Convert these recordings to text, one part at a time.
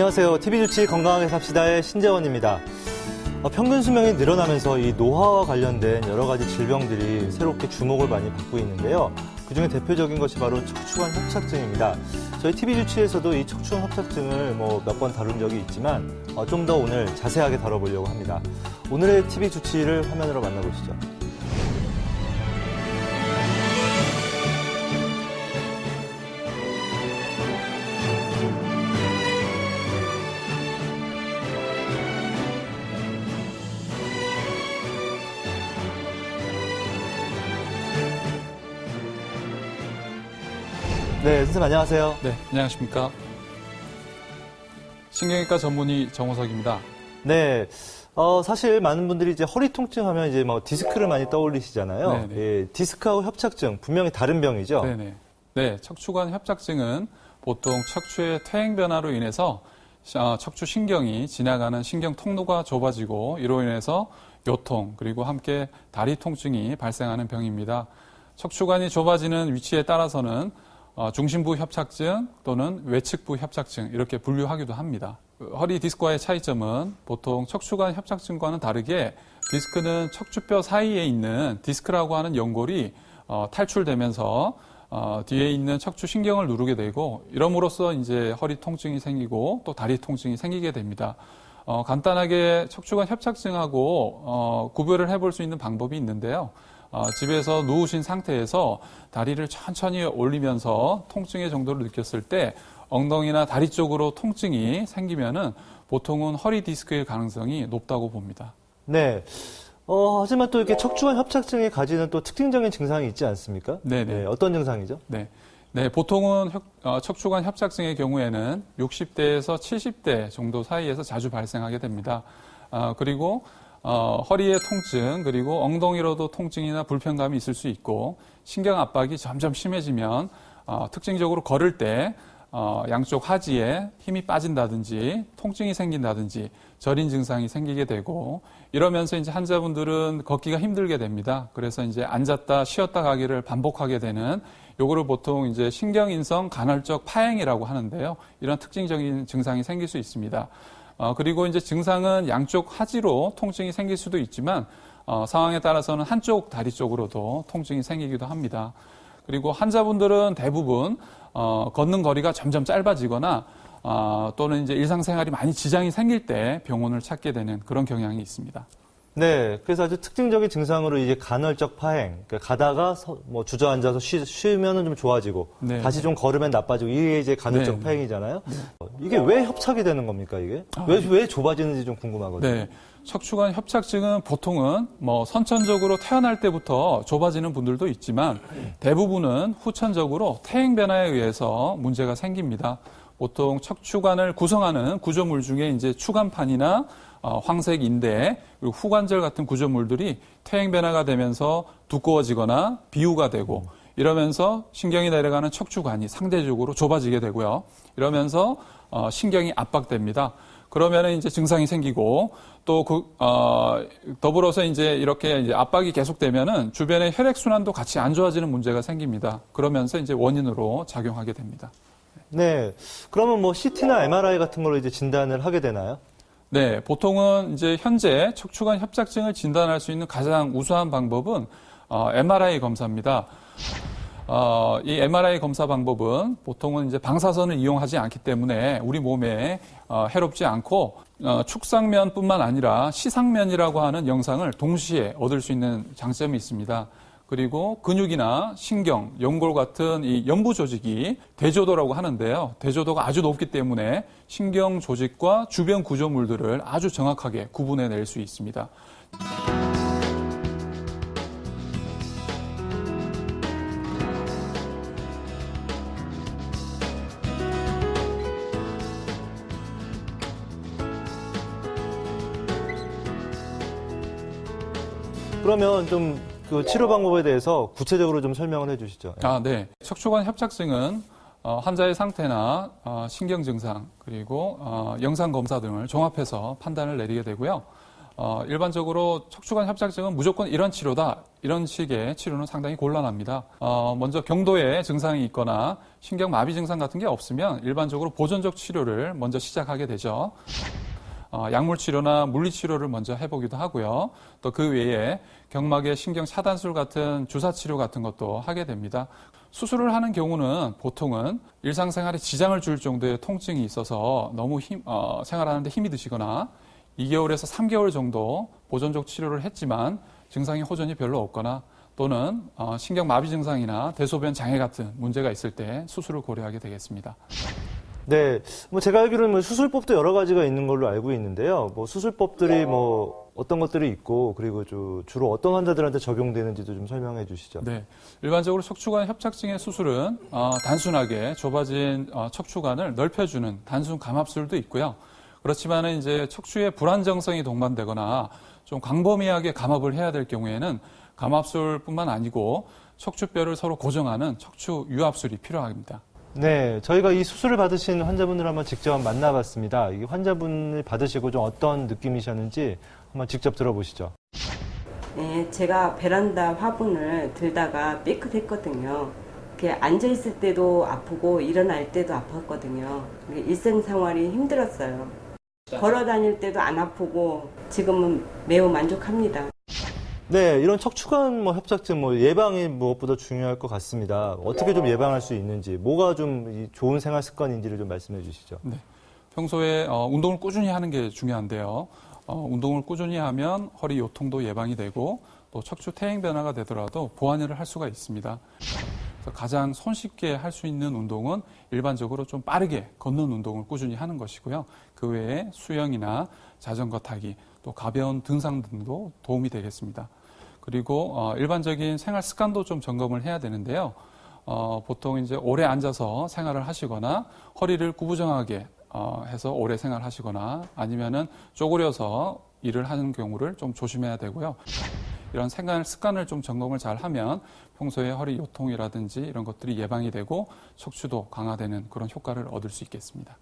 안녕하세요. TV주치 건강하게 삽시다의 신재원입니다. 어, 평균 수명이 늘어나면서 이 노화와 관련된 여러 가지 질병들이 새롭게 주목을 많이 받고 있는데요. 그 중에 대표적인 것이 바로 척추관 협착증입니다. 저희 TV주치에서도 이 척추관 협착증을 뭐 몇 번 다룬 적이 있지만 어, 좀더 오늘 자세하게 다뤄보려고 합니다. 오늘의 TV주치를 화면으로 만나보시죠. 네, 선생님 안녕하세요. 네, 안녕하십니까. 신경외과 전문의 정호석입니다. 네. 어, 사실 많은 분들이 이제 허리 통증 하면 이제 뭐 디스크를 많이 떠올리시잖아요. 네네. 예, 디스크하고 협착증, 분명히 다른 병이죠. 네네. 네, 척추관 협착증은 보통 척추의 퇴행 변화로 인해서 어, 척추 신경이 지나가는 신경 통로가 좁아지고 이로 인해서 요통 그리고 함께 다리 통증이 발생하는 병입니다. 척추관이 좁아지는 위치에 따라서는 어, 중심부 협착증 또는 외측부 협착증 이렇게 분류하기도 합니다. 그 허리 디스크와의 차이점은 보통 척추관 협착증과는 다르게 디스크는 척추뼈 사이에 있는 디스크라고 하는 연골이 어, 탈출되면서 어, 뒤에 있는 척추 신경을 누르게 되고 이럼으로써 이제 허리 통증이 생기고 또 다리 통증이 생기게 됩니다. 어, 간단하게 척추관 협착증하고 어, 구별을 해볼 수 있는 방법이 있는데요. 어, 집에서 누우신 상태에서 다리를 천천히 올리면서 통증의 정도를 느꼈을 때 엉덩이나 다리 쪽으로 통증이 생기면은 보통은 허리 디스크일 가능성이 높다고 봅니다. 네. 어, 하지만 또 이렇게 척추관 협착증이 가지는 또 특징적인 증상이 있지 않습니까? 네네. 네, 어떤 증상이죠? 네. 네, 보통은 협- 어, 척추관 협착증의 경우에는 60대에서 70대 정도 사이에서 자주 발생하게 됩니다. 아, 그리고 어, 허리의 통증 그리고 엉덩이로도 통증이나 불편감이 있을 수 있고 신경 압박이 점점 심해지면 어, 특징적으로 걸을 때 어, 양쪽 하지에 힘이 빠진다든지 통증이 생긴다든지 저린 증상이 생기게 되고 이러면서 이제 환자분들은 걷기가 힘들게 됩니다. 그래서 이제 앉았다 쉬었다 가기를 반복하게 되는 요거를 보통 이제 신경인성 간헐적 파행이라고 하는데요. 이런 특징적인 증상이 생길 수 있습니다. 어, 그리고 이제 증상은 양쪽 하지로 통증이 생길 수도 있지만 어, 상황에 따라서는 한쪽 다리 쪽으로도 통증이 생기기도 합니다. 그리고 환자분들은 대부분 어, 걷는 거리가 점점 짧아지거나 어, 또는 이제 일상생활이 많이 지장이 생길 때 병원을 찾게 되는 그런 경향이 있습니다. 네. 그래서 아주 특징적인 증상으로 이제 간헐적 파행. 그러니까 가다가 서- 뭐 주저앉아서 쉬, 쉬면은 좀 좋아지고 네. 다시 좀 걸으면 나빠지고 이게 이제 간헐적 네. 파행이잖아요. 어, 이게 왜 협착이 되는 겁니까, 이게? 왜, 왜 좁아지는지 좀 궁금하거든요. 네. 척추관 협착증은 보통은 뭐 선천적으로 태어날 때부터 좁아지는 분들도 있지만 대부분은 후천적으로 퇴행 변화에 의해서 문제가 생깁니다. 보통 척추관을 구성하는 구조물 중에 이제 추간판이나 어, 황색 인대 그리고 후관절 같은 구조물들이 퇴행 변화가 되면서 두꺼워지거나 비우가 되고 이러면서 신경이 내려가는 척추관이 상대적으로 좁아지게 되고요. 이러면서 어, 신경이 압박됩니다. 그러면은 이제 증상이 생기고 또 그, 어, 더불어서 이제 이렇게 이제 압박이 계속되면은 주변의 혈액 순환도 같이 안 좋아지는 문제가 생깁니다. 그러면서 이제 원인으로 작용하게 됩니다. 네. 그러면 뭐 CT나 MRI 같은 걸로 이제 진단을 하게 되나요? 네, 보통은 이제 현재 척추관 협착증을 진단할 수 있는 가장 우수한 방법은 어, MRI 검사입니다. 어, 이 MRI 검사 방법은 보통은 이제 방사선을 이용하지 않기 때문에 우리 몸에 어, 해롭지 않고 어, 축상면뿐만 아니라 시상면이라고 하는 영상을 동시에 얻을 수 있는 장점이 있습니다. 그리고 근육이나 신경, 연골 같은 이 연부 조직이 대조도라고 하는데요. 대조도가 아주 높기 때문에 신경 조직과 주변 구조물들을 아주 정확하게 구분해 낼 수 있습니다. 그러면 좀 그 치료 방법에 대해서 구체적으로 좀 설명을 해 주시죠. 아, 네. 척추관 협착증은 어, 환자의 상태나 어, 신경 증상 그리고 어, 영상 검사 등을 종합해서 판단을 내리게 되고요. 어, 일반적으로 척추관 협착증은 무조건 이런 치료다. 이런 식의 치료는 상당히 곤란합니다. 어, 먼저 경도에 증상이 있거나 신경 마비 증상 같은 게 없으면 일반적으로 보존적 치료를 먼저 시작하게 되죠. 어, 약물 치료나 물리 치료를 먼저 해보기도 하고요. 또 그 외에 경막의 신경 차단술 같은 주사 치료 같은 것도 하게 됩니다. 수술을 하는 경우는 보통은 일상생활에 지장을 줄 정도의 통증이 있어서 너무 힘, 어, 생활하는데 힘이 드시거나 2개월에서 3개월 정도 보존적 치료를 했지만 증상이 호전이 별로 없거나 또는 어, 신경마비 증상이나 대소변 장애 같은 문제가 있을 때 수술을 고려하게 되겠습니다. 네, 뭐 제가 알기로는 뭐 수술법도 여러 가지가 있는 걸로 알고 있는데요. 뭐 수술법들이 뭐 어떤 것들이 있고 그리고 주- 주로 어떤 환자들한테 적용되는지도 좀 설명해 주시죠. 네. 일반적으로 척추관 협착증의 수술은 어, 단순하게 좁아진 어, 척추관을 넓혀주는 단순 감압술도 있고요. 그렇지만 이제 척추의 불안정성이 동반되거나 좀 광범위하게 감압을 해야 될 경우에는 감압술뿐만 아니고 척추뼈를 서로 고정하는 척추 유압술이 필요합니다. 네, 저희가 이 수술을 받으신 환자분을 한번 직접 만나봤습니다. 이 환자분을 받으시고 좀 어떤 느낌이셨는지 한번 직접 들어보시죠. 네, 제가 베란다 화분을 들다가 삐끗했거든요. 앉아있을 때도 아프고 일어날 때도 아팠거든요. 일생생활이 힘들었어요. 걸어 다닐 때도 안 아프고 지금은 매우 만족합니다. 네, 이런 척추관 뭐 협착증 뭐 예방이 무엇보다 중요할 것 같습니다. 어떻게 좀 예방할 수 있는지, 뭐가 좀이 좋은 생활 습관인지를 좀 말씀해 주시죠. 평소에 어, 운동을 꾸준히 하는 게 중요한데요. 어, 운동을 꾸준히 하면 허리 요통도 예방이 되고 또 척추 퇴행 변화가 되더라도 보완을 할 수가 있습니다. 가장 손쉽게 할 수 있는 운동은 일반적으로 좀 빠르게 걷는 운동을 꾸준히 하는 것이고요. 그 외에 수영이나 자전거 타기, 또 가벼운 등산 등도 도움이 되겠습니다. 그리고 어, 일반적인 생활 습관도 좀 점검을 해야 되는데요. 어, 보통 이제 오래 앉아서 생활을 하시거나 허리를 구부정하게 어, 해서 오래 생활하시거나 아니면은 쪼그려서 일을 하는 경우를 좀 조심해야 되고요. 이런 생활 습관을 좀 점검을 잘 하면 평소에 허리 요통이라든지 이런 것들이 예방이 되고 척추도 강화되는 그런 효과를 얻을 수 있겠습니다.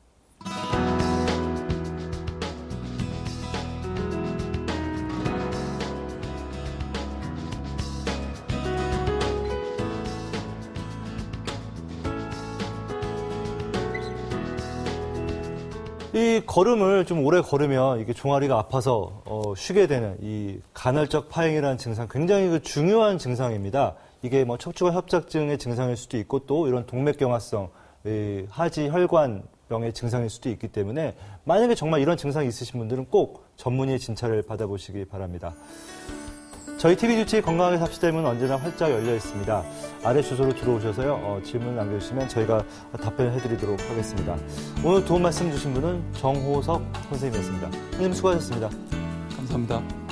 이 걸음을 좀 오래 걸으면 이게 종아리가 아파서 어, 쉬게 되는 이 간헐적 파행이라는 증상 굉장히 그 중요한 증상입니다. 이게 뭐 척추관 협착증의 증상일 수도 있고 또 이런 동맥경화성 이 하지 혈관 병의 증상일 수도 있기 때문에 만약에 정말 이런 증상이 있으신 분들은 꼭 전문의의 진찰을 받아보시기 바랍니다. 저희 TV 주치 건강하게 삽시다는 언제나 활짝 열려 있습니다. 아래 주소로 들어오셔서요 어, 질문 남겨주시면 저희가 답변해드리도록 하겠습니다. 오늘 도움 말씀 주신 분은 정호석 선생님이었습니다. 선생님 수고하셨습니다. 감사합니다.